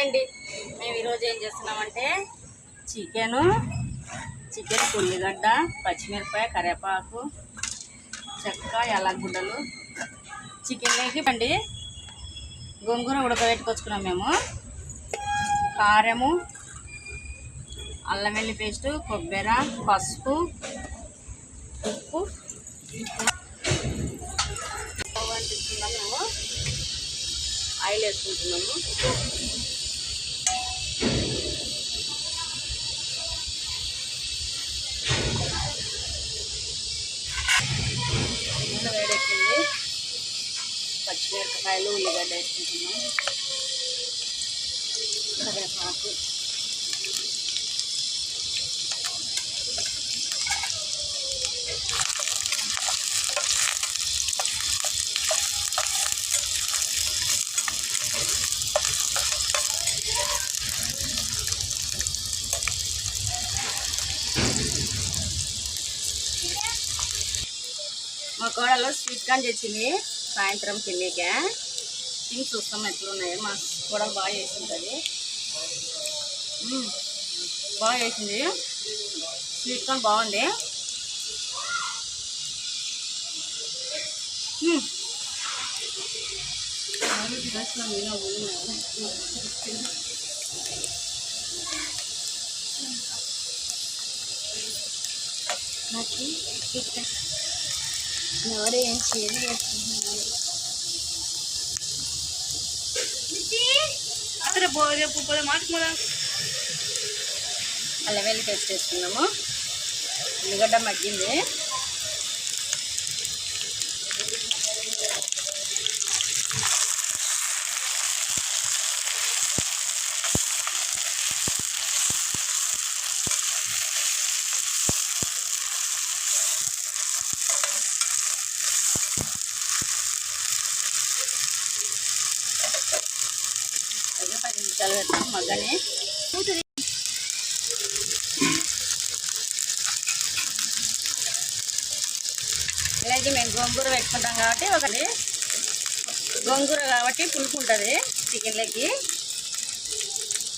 Hi అండి. మేము ఈరోజు ఏం చేస్తున్నామంటే చికెను చికెన్ ఉల్లిగడ్డ పచ్చిమిరపకాయ కరివేపాకు చెక్క యాలగుడ్డలు చికెన్లోకి అండి గోంగూర ఉడకబెట్టుకొచ్చుకున్నాం మేము. కారము అల్లం వెల్లి పేస్టు కొబ్బరి పసుపు ఉప్పు. తీసుకున్నాం మేము ఆయిల్ వేసుకుంటున్నాము. పచ్చిమిరపకాయలు ఉల్లిగడ్డ వేసుకుంటున్నాం కరివేపాకు మా కోడలో స్వీట్ కార్న్ తెచ్చింది సాయంత్రం తినేకే. తిని చూస్తాం ఎట్లున్నాయో. మా కూడా బాగా వేసింటుంది బాగా వేసింది స్వీట్ కార్న్ బాగుంది. నాకు ఎవరు ఏం అక్కడ బో- రేపు పోయి మాటకు మళ్ళా అల్లం వెల్లి పేస్ట్ వేసుకున్నాము ఉల్లిగడ్డ మగ్గింది. నిమిషాలు పెడతాం మగ్గని. అలాగే మేము గోంగూర పెట్టుకుంటాం కాబట్టి ఒకటి గోంగూర కాబట్టి పులుపు ఉంటుంది చికెన్లోకి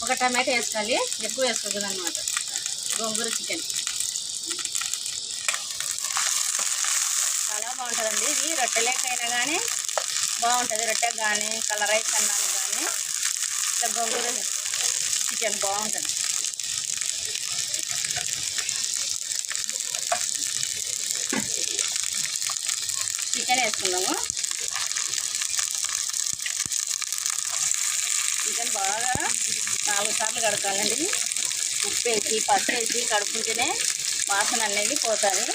ఒక టమాటా వేసుకోవాలి ఎక్కువ వేసుకోకూడదు అనమాట గోంగూర చికెన్. చాలా బాగుంటుందండి. ఇది రొట్టెలేకైనా కానీ బాగుంటుంది. రొట్టె కానీ కలర్ రైస్ అన్నాను కానీ ఇట్లా గోంగూర చికెన్ బాగుంటుంది. చికెన్ వేసుకుందాము. చికెన్ బాగా నాలుగు సార్లు కడకాలండి. ఉప్పు వేసి పసుపు వేసి కడుపుకుంటేనే వాసన అనేది పోతుంది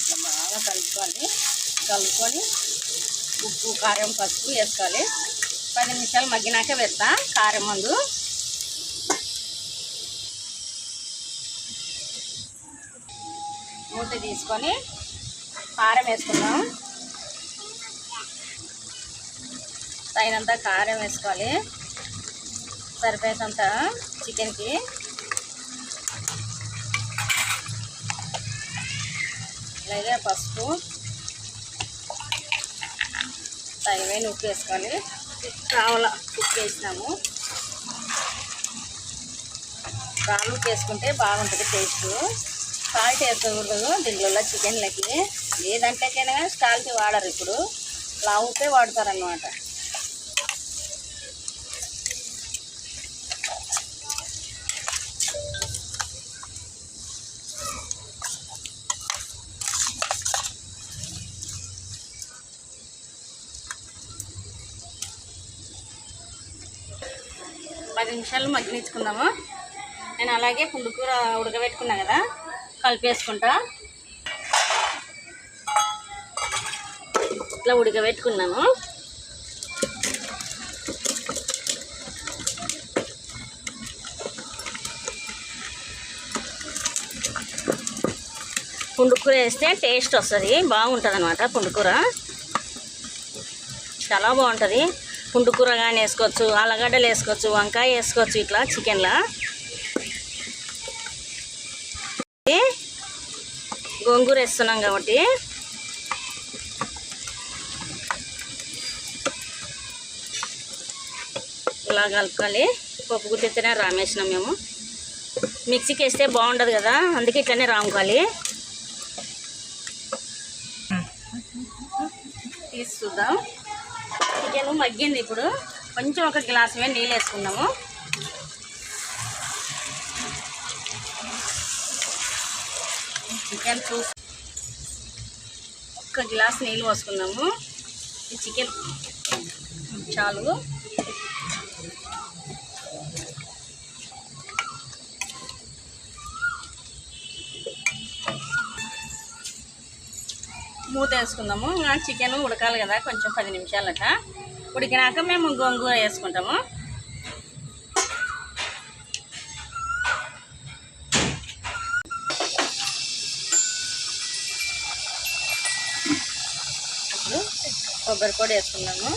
ఇట్లా బాగా కలుపుకోవాలి కలుపుకొని ఉప్పు కారం పసుపు వేసుకోవాలి. పది నిమిషాలు మగ్గినాక వేస్తా. కారం మందు. మూత తీసుకొని కారం వేసుకుందాం. తగినంత కారం వేసుకోవాలి. సరిపోయేంత చికెన్కి. అలాగే పసుపు. తగిన ఉప్పు వేసుకొని రావాల ఉప్పు వేసినాము రాళ్ళు ఉప్పు వేసుకుంటే బాగుంటుంది టేస్ట్. సాల్ట్ వేసుకోకూడదు దీంట్లో చికెన్లకి. లేదంటే దాంట్లోకైనా కానీ సాల్ట్ వాడరు ఇప్పుడు. లా ఉప్పే వాడతారనమాట పది నిమిషాలు మగ్గించుకుందాము నేను అలాగే పుండుకూర ఉడకబెట్టుకున్నా కదా కలిపేసుకుంటా. ఇట్లా ఉడకబెట్టుకున్నాను. పుండుకూర వేస్తే టేస్ట్ వస్తుంది బాగుంటుంది అనమాట పుండుకూర చాలా బాగుంటుంది. పుండు కూర కానీ వేసుకోవచ్చు ఆలుగడ్డలు వేసుకోవచ్చు వంకాయ వేసుకోవచ్చు ఇట్లా చికెన్లా. గోంగూర వేస్తున్నాం కాబట్టి. ఇలా కలుపుకోవాలి. పప్పు గుర్తెత్తనే రామేసినాం మేము. మిక్సీకి వేస్తే బాగుండదు కదా అందుకే ఇట్లనే రాముకోవాలి. తీసి చూద్దాం. చికెన్ మగ్గింది ఇప్పుడు. కొంచెం ఒక గ్లాస్ మీద నీళ్ళు వేసుకుందాము. చికెన్ చూసి ఒక్క గ్లాస్ నీళ్ళు పోసుకుందాము. ఈ చికెన్ చాలు. మూత వేసుకుందాము. చికెన్ ఉడకాలి కదా కొంచెం పది నిమిషాలట. ఉడికినాక మేము గోంగూర వేసుకుంటాము. ఇప్పుడు కొబ్బరి పొడి వేసుకున్నాము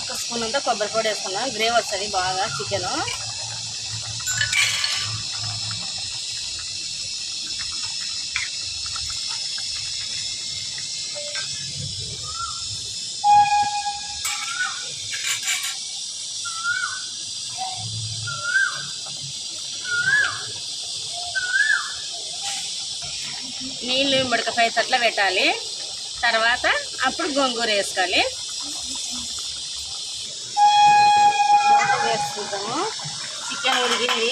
ఒక స్పూన్ అంతా కొబ్బరి పొడి వేసుకున్నాం గ్రేవీ వస్తుంది బాగా చికెను. నీళ్ళు ఉడకపోయేటట్ల పెట్టాలి. తర్వాత అప్పుడు గోంగూర వేసుకోవాలి. వేసుకుంటాము. చికెన్ ఉడికింది.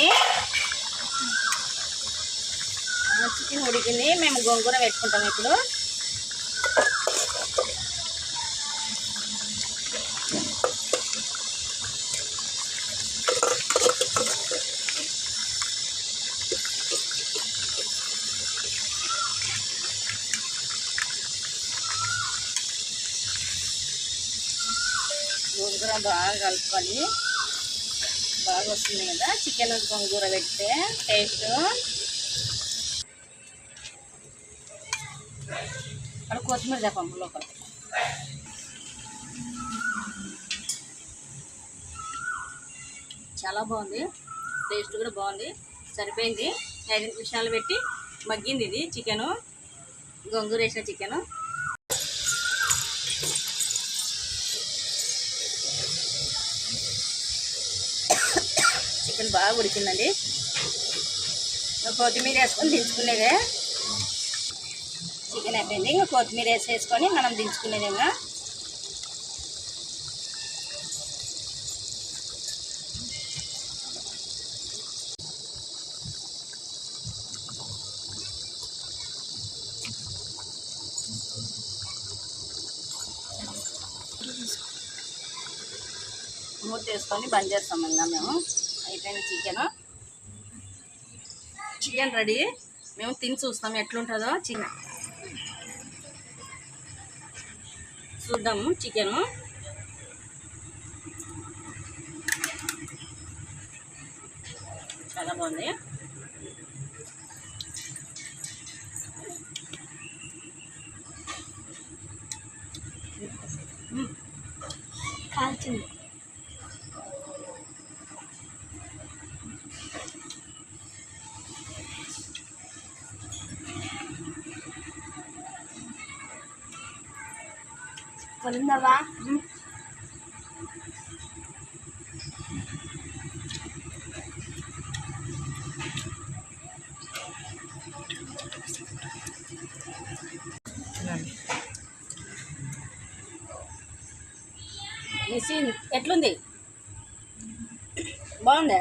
చికెన్ ఉడికింది. మేము గోంగూర పెట్టుకుంటాము ఇప్పుడు. గోంగూర బాగా కలుపుకొని బాగా వస్తుంది కదా? చికెన్ గోంగూర పెడితే టేస్ట్. అక్కడ కొత్తిమీర చెప్పండి లోపల చాలా బాగుంది. టేస్ట్ కూడా బాగుంది. సరిపోయింది. ఐదు నిమిషాలు పెట్టి మగ్గింది ఇది చికెను. గోంగూర వేసిన చికెను. చికెన్ బాగా ఉడికిందండి. కొత్తిమీర వేసుకొని దించుకునేదే. చికెన్ అయిపోయింది. ఇంకా కొత్తిమీర వేసేసుకొని మనం దించుకునేది ఇంకా. మూత వేసుకొని బంద్ చేస్తాం ఇంకా మేము. అయిపోయింది చికెన్. Chicken ready. మేము తిని చూస్తాం ఎట్లుంటుందో చిన్న చూద్దాము చికెను. చాలా బాగుంది. పొందవా మిసి ఎట్లుంది? బాగుందా?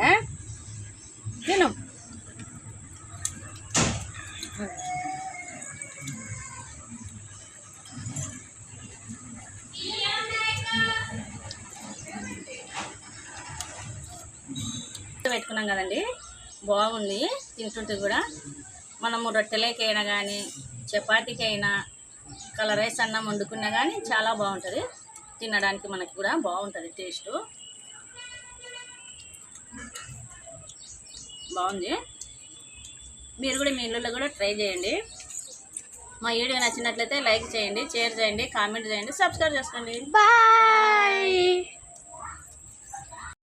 తిను. పెట్టుకున్నాం కదండి. బాగుంది. తింటుంటే కూడా మనము రొట్టెలకైనా కానీ చపాతీకైనా కలర్ రైస్ అన్నం వండుకున్నా కానీ చాలా బాగుంటుంది. తినడానికి మనకి కూడా బాగుంటుంది టేస్ట్. బాగుంది. మీరు కూడా మీ ఇళ్ళలో కూడా ట్రై చేయండి. మా వీడియో నచ్చినట్లయితే లైక్ చేయండి షేర్ చేయండి కామెంట్ చేయండి సబ్స్క్రైబ్ చేసుకోండి. బాయ్!